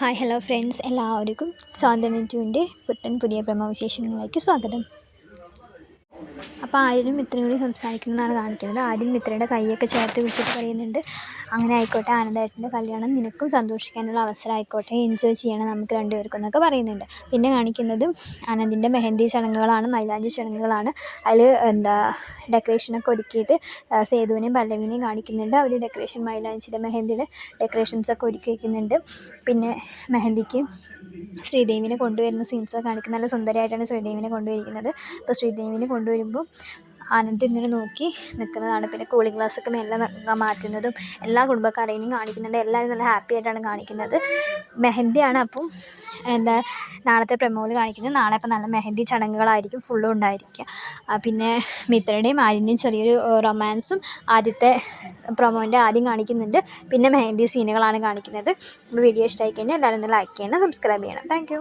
Hi hello friends എല്ലാവർക്കും സ്വാതന്ത്ര്യം ടുവിന്റെ പുത്തൻ പുതിയ പ്രമവിശേഷങ്ങളിലേക്ക് സ്വാഗതം. അപ്പോൾ ആര്യനും മിത്രയും കൂടി സംസാരിക്കുന്നതാണ് കാണിക്കുന്നത്. ആര്യൻ മിത്രയുടെ കൈയൊക്കെ ചേർത്ത് പിടിച്ചിട്ട് പറയുന്നുണ്ട്. അങ്ങനെ ആയിക്കോട്ടെ ആനന്ദേട്ടന്റെ കല്യാണം നിനക്കും സന്തോഷിക്കാനുള്ള അവസരം ആയിക്കോട്ടെ എൻജോയ് ചെയ്യണം നമുക്ക് രണ്ടുപേർക്കും എന്നൊക്കെ പറയുന്നുണ്ട്. പിന്നെ കാണിക്കുന്നത് ആനന്ദിന്റെ മെഹന്തി ചടങ്ങുകളാണ് മൈലാഞ്ചി ചടങ്ങുകളാണ്. അതിൽ എന്താ ഡെക്കറേഷനൊക്കെ ഒരുക്കിയിട്ട് സേതുവിനെയും പല്ലവിനെയും കാണിക്കുന്നുണ്ട്. അവർ ഡെക്കറേഷൻ മൈലാഞ്ചിയുടെ മെഹന്തിയുടെ ഡെക്കറേഷൻസൊക്കെ ഒരുക്കി വയ്ക്കുന്നുണ്ട് പിന്നെ മെഹന്തിക്ക് ശ്രീദേവിനെ കൊണ്ടുവരുന്ന സീൻസൊക്കെ കാണിക്കുന്നത് നല്ല സുന്ദരമായിട്ടാണ് ശ്രീദേവിനെ കൊണ്ടുവരിക്കുന്നത്. അപ്പോൾ ശ്രീദേവിനെ കൊണ്ടുവരുമ്പോൾ ആനന്ദ് ഇങ്ങനെ നോക്കി നിൽക്കുന്നതാണ്. പിന്നെ കൂളിംഗ് ഗ്ലാസ് ഒക്കെ മെല്ലെ മാറ്റുന്നതും എല്ലാ കുടുംബക്കാരെയും കാണിക്കുന്നുണ്ട്. എല്ലാവരും നല്ല ഹാപ്പി ആയിട്ടാണ് കാണിക്കുന്നത്. മെഹന്തിയാണ് അപ്പം എന്താ നാളത്തെ പ്രമോൽ കാണിക്കുന്നത്. നാളെ അപ്പം നല്ല മെഹന്തി ചടങ്ങുകളായിരിക്കും ഫുള്ളും ഉണ്ടായിരിക്കുക പിന്നെ മിത്രയുടെയും ആര്യന്റെയും ചെറിയൊരു റൊമാൻസും ആദ്യത്തെ പ്രൊമോന്റെ ആദ്യം കാണിക്കുന്നുണ്ട്. പിന്നെ മെഹന്തി സീനുകളാണ് കാണിക്കുന്നത്. വീഡിയോ ഇഷ്ടമായി കഴിഞ്ഞാൽ എല്ലാവരും ഒന്ന് ലൈക്ക് ചെയ്യണം സബ്സ്ക്രൈബ് ചെയ്യണം. താങ്ക്